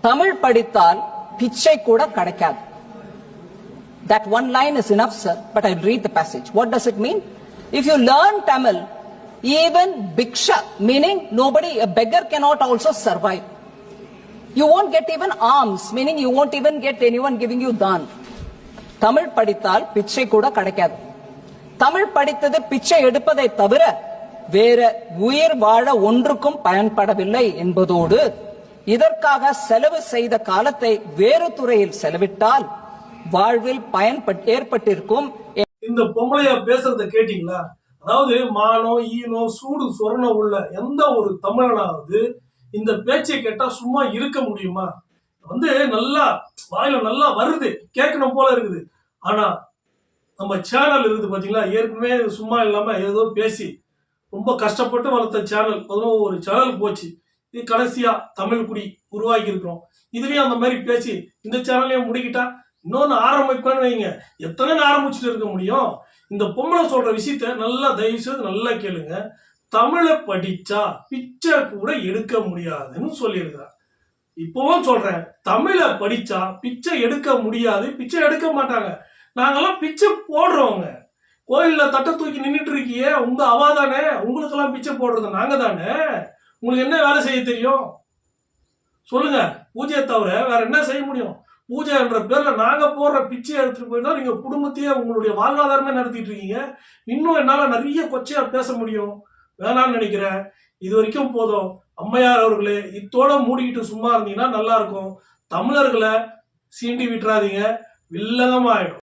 தமிழ் படித்தால் பிச்சை கூட கிடைக்காது That one line is enough, sir, but I'll read the passage. What does it mean? If you learn Tamil, even bhiksha, meaning nobody, a beggar cannot also survive. You won't get even alms, meaning you won't even get anyone giving you dan. Tamil படித்தால் பிச்சை கூட கிடைக்காது தமிழ் படித்தது பிச்சை எடுப்பதை தவிர வேற உயிர் வாழ ஒன்றுக்கும் பயன்படவில்லை என்பதோடு இதற்காக செலவு செய்த காலத்தை வேறு துறையில் செலவிட்டால் வாழ்வில் பயன்பட்டு ஏற்பட்டிருக்கும் இந்த பொம்பளைய பேசுறத கேட்டீங்களா? அதாவது மானோ ஈனோ சூடு சொரணம் உள்ள எந்த ஒரு தமிழனாவது இந்த பேச்சை கேட்டா சும்மா இருக்க முடியுமா? வந்து நல்லா வாயில நல்லா வருது கேட்கணும் போல இருக்குது. ஆனா நம்ம சேனல் இருக்குது பாத்தீங்களா? ஏற்கனவே சும்மா இல்லாம ஏதோ பேசி ரொம்ப கஷ்டப்பட்டு வளர்த்த சேனல் பதினோரு சேனல் போச்சு. இது கடைசியா தமிழ் குடி உருவாக்கி இருக்கிறோம் இதுலயும் அந்த மாதிரி பேசி இந்த சேனல்லையும் முடிக்கிட்டா இன்னொன்னு ஆரம்பிப்பேன்னு வைங்க. எத்தனை நாள் ஆரம்பிச்சுட்டு இருக்க முடியும்? இந்த பொம்பளை சொல்ற விஷயத்த நல்லா தயவு செய்து நல்லா கேளுங்க. தமிழை படிச்சா பிச்சை கூட எடுக்க முடியாதுன்னு சொல்லியிருக்கிறார். இப்பவும் சொல்றேன் தமிழை படிச்சா பிச்சை எடுக்க முடியாது பிச்சை எடுக்க மாட்டாங்க. நாங்கெல்லாம் பிச்சை போடுறோங்க கோயிலில் தட்டை தூக்கி நின்றுட்டு இருக்கியே உங்க அவா தானே உங்களுக்கெல்லாம் பிச்சை போடுறது நாங்க தானே உங்களுக்கு என்ன வேலை செய்ய தெரியும்? சொல்லுங்க. பூஜையை தவிர வேற என்ன செய்ய முடியும்? பூஜை என்ற பேர்ல நாங்க போடுற பிச்சை எடுத்துட்டு போயிட்டா நீங்க குடும்பத்தையே உங்களுடைய வாழ்வாதாரமே நடத்திட்டு இருக்கீங்க. இன்னும் என்னால நிறைய கொச்சையா பேச முடியும். வேணாம்னு நினைக்கிறேன். இது வரைக்கும் போதும். அம்மையார் அவர்களே இத்தோட மூடிக்கிட்டு சும்மா இருந்தீங்கன்னா நல்லா இருக்கும். தமிழர்களை சீண்டி விட்டுறாதீங்க. வில்லங்கமாயிடும்.